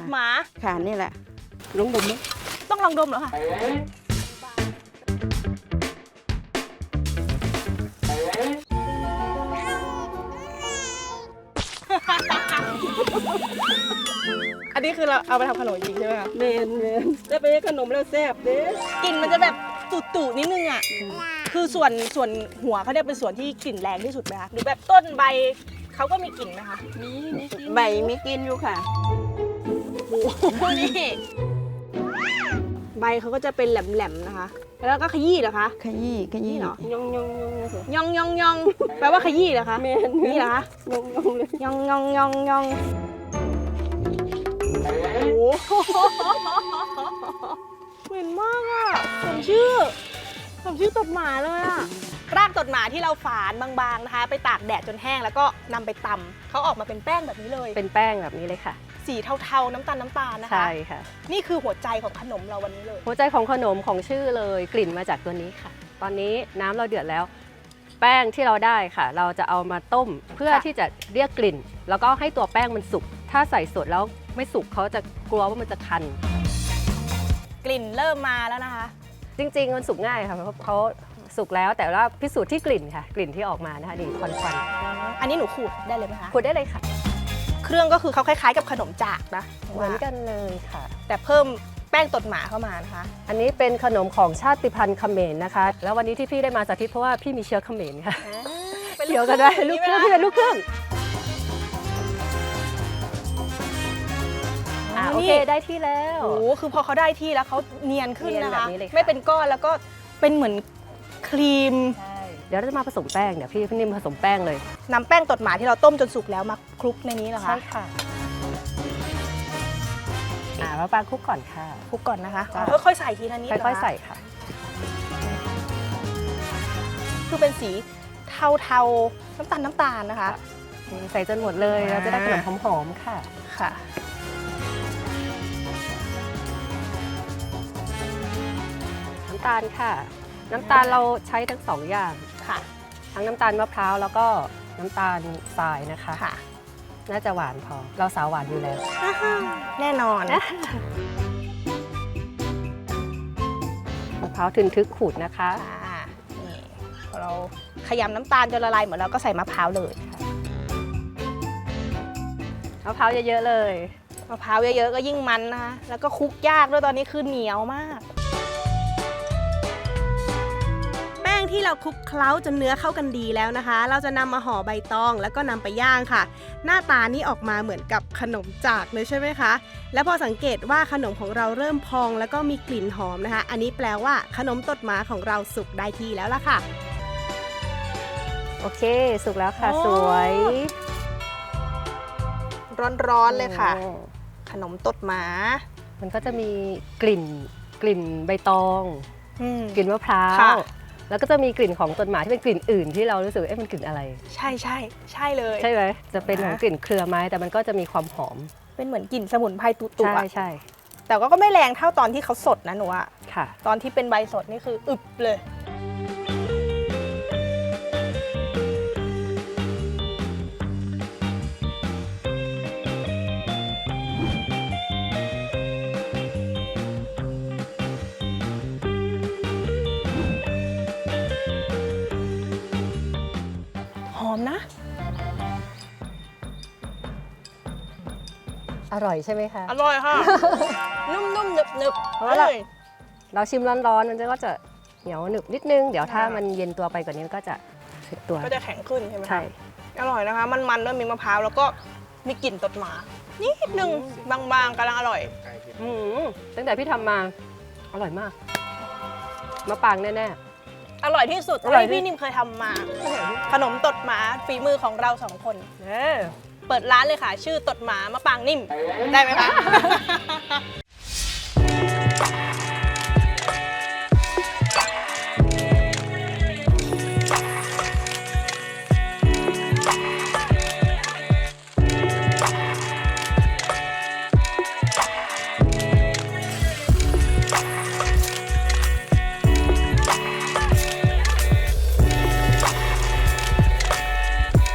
ดหมา ค่ะนี่แหละลงดมไหมต้องลองดมเหรอคะอันนี้คือเราเอาไปทำขนมจริงใช่ไหมคะแมนแมนได้ไปขนมแล้วแซ่บเด้กลิ่นมันจะแบบตุ่ๆนิดนึงอะ คือส่วนส่วนหัวเขาเนี่ยเป็นส่วนที่กลิ่นแรงที่สุดไหมคะ หรือแบบต้นใบเขาก็มีกลิ่นไหมคะ มีมีกินใบมีกินอยู่ค่ะ โอ้โหนี่ใบเขาก็จะเป็นแหลมๆนะคะ แล้วก็ขยี้เหรอคะ ขยี้ขยี้นี่เหรอ ยองยองยองเลยยองยองยองแปลว่าขยี้เหรอคะ แมนนี่เหรอคะ ยองยองเลยยองยองยองยองโอ้โหเหม็นมากอะสมชื่อสมชื่อตดหมาเลยอะ รากตดหมาที่เราฝานบางๆนะคะ ไปตากแดดจนแห้งแล้วก็นำไปตำเขาออกมาเป็นแป้งแบบนี้เลย เป็นแป้งแบบนี้เลยค่ะ สีเทาๆน้ำตาลน้ำตาลนะคะ ใช่ค่ะ นี่คือหัวใจของขนมเราวันนี้เลย หัวใจของขนมของชื่อเลยกลิ่นมาจากตัวนี้ค่ะ ตอนนี้น้ำเราเดือดแล้ว แป้งที่เราได้ค่ะ เราจะเอามาต้มเพื่อค่ะ ที่จะเรียกกลิ่น แล้วก็ให้ตัวแป้งมันสุก ถ้าใส่สดแล้วไม่สุกเขาจะกลัวว่ามันจะคัน กลิ่นเริ่มมาแล้วนะคะ จริงๆมันสุกง่ายค่ะเพราะเขาสุกแล้วแต่ว่าพิสูจน์ที่กลิ่นค่ะ กลิ่นที่ออกมานะคะนี่ควันควันอันนี้หนูขูดได้เลยไหมคะๆขูดได้เลยค่ะ เครื่องก็คือเขาคล้ายๆ กับขนมจากนะเหมือนกันเลยค่ะ แต่เพิ่มแป้งตดหมาเข้ามานะคะ อันนี้เป็นขนมของชาติพันธุ์เขมรนะคะ แล้ววันนี้ที่พี่ได้มาสาธิตเพราะว่าพี่มีเชื้อเขมรค่ะเกี่ยวกันได้ลูกครึ่งพี่เป็นลูกครึ่งอ่าโอเคได้ที่แล้วโอ้โหคือพอเขาได้ที่แล้วเขาเนียนขึ้นเนียนนะแบบคะนี้เลยค่ะไม่เป็นก้อนแล้วก็เป็นเหมือนครีมใช่ เดี๋ยวเราจะมาผสมแป้งเดี๋ยวพี่พี่นิ่มผสมแป้งเลย นำแป้งตดหมาที่เราต้มจนสุกแล้วมาคลุกในนี้เหรอคะใช่ค่ะอ่ามาปางคลุกก่อนค่ะ คลุกก่อนนะคะ จ้ะอ๋อค่อยๆใส่ทีละนิดเหรคะค่อยๆใส่ค่ะ คือเป็นสีเทาๆ น้ำตาลน้ำตาลนะคะ ใส่จนหมดเลยอ่าเราจะได้ขนมหอมๆค่ะ ค่ะ น้ำตาลค่ะ น้ำตาลเราใช้ทั้งสองอย่าง ค่ะ ทั้งน้ำตาลมะพร้าวแล้วก็น้ำตาลทรายนะคะค่ะ น่าจะหวานพอ เราสาวหวานอยู่แล้ว แน่นอน มะพร้าวทึนทึกขูดนะคะค่ะนี่พอเราขยำน้ำตาลจนละลายหมดแล้วก็ใส่มะพร้าวเลย มะพร้าวเยอะๆเลย มะพร้าวเยอะๆก็ยิ่งมันนะคะ แล้วก็คลุกยากด้วยตอนนี้คือเหนียวมาก ที่เราคลุกเคล้าจนเนื้อเข้ากันดีแล้วนะคะ เราจะนำมาห่อใบตองแล้วก็นำไปย่างค่ะ หน้าตานี่ออกมาเหมือนกับขนมจากเลยใช่ไหมคะ แล้วพอสังเกตว่าขนมของเราเริ่มพองแล้วก็มีกลิ่นหอมนะคะ อันนี้แปลว่าขนมตดหมาของเราสุกได้ที่แล้วล่ะค่ะ โอเค สุกแล้วค่ะโอ้สวย ร้อนๆเลยค่ะโอ้ขนมตดหมา มันก็จะมีกลิ่นกลิ่นใบตองอืมกลิ่นมะพร้าค่ะว แล้วก็จะมีกลิ่นของต้นหมาที่เป็นกลิ่นอื่นที่เรารู้สึกว่าเอ๊ะมันกลิ่นอะไร ใช่ใช่ใช่เลย ใช่ไหมจะเป็นของอ่ากลิ่นเครือไม้แต่มันก็จะมีความหอมเป็นเหมือนกลิ่นสมุนไพรตุ่ใช่ๆอะใช่ แต่ก็ไม่แรงเท่าตอนที่เขาสดนะหนูอะค่ะ ตอนที่เป็นใบสดนี่คืออึบเลย อร่อยใช่ไหมคะ อร่อยค่ะ นุ่มๆหนึบๆเพราะว่าเราออย เราชิมร้อนๆมันก็จะเหนียวหนึบนิดนึง เดี๋ยวถ้าอ่ามัมันเย็นตัวไปกว่านี้มันก็จะสึกตัว ก็จะแข็งขึ้นใช่ไหมคะใช่ อร่อยนะคะ มันๆด้วยมีมะพร้าวแล้วก็มีกลิ่นตดหมา นิดนึงบางๆกำลังอร่อยอืมตั้งแต่พี่ทำมา อร่อยมาก มะปรางแน่อร่อยที่สุดอร่อยที่ที่พี่นิมเคยทำมา ขนมตดหมาฝีมือของเราสองคนๆเออ เปิดร้านเลยค่ะ ชื่อตดหมามะปางนิ่ม ได้ไหมคะ